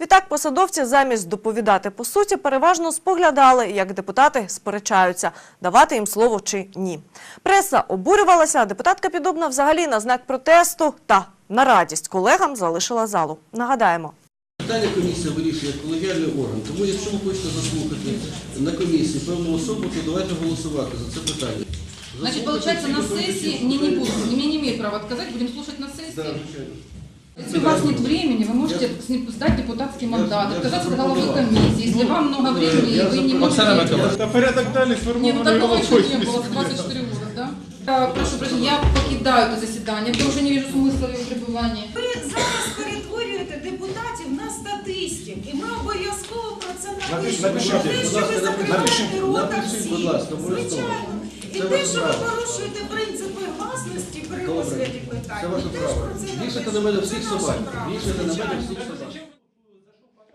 Відтак посадовці замість доповідати по суті переважно споглядали, як депутати сперечаються, давати їм слово чи ні. Преса обурювалася, а депутатка Підобна взагалі на знак протесту та на радість колегам залишила залу. Нагадаємо. Питання комісія вирішує як колегіальний орган. Тому якщо ви хочете заслухати на комісії певну особу, то давайте голосувати за це питання. Значит, Заслухати получается, на сессии мне не будут, мне не имеют права отказать, будем слушать на сессии. Если у вас нет времени, вы сдать депутатский мандат, я отказаться от запропонував. головы комиссии. Если вам много времени, я и вы не запропонував. можете... Та порядок далі Не, ну сформований такого еще не головою. было за 24 года, да? Я прошу прощения, я покидаю это заседание, потому что не вижу смысла в его пребывании. Ви зараз перетворюєте депутатів на статистів, і ми обов'язково про це Напишіть, напишемо. напишіть, Те, будь що ви ласка, закриваєте напишіть, рота напишіть, всіх, будь ласка, обов'язково. звичайно. І Це те, ваше що ви право. порушуєте принципи це ваше право. Вішайте на мене всіх собак. Вішайте на мене всіх собак.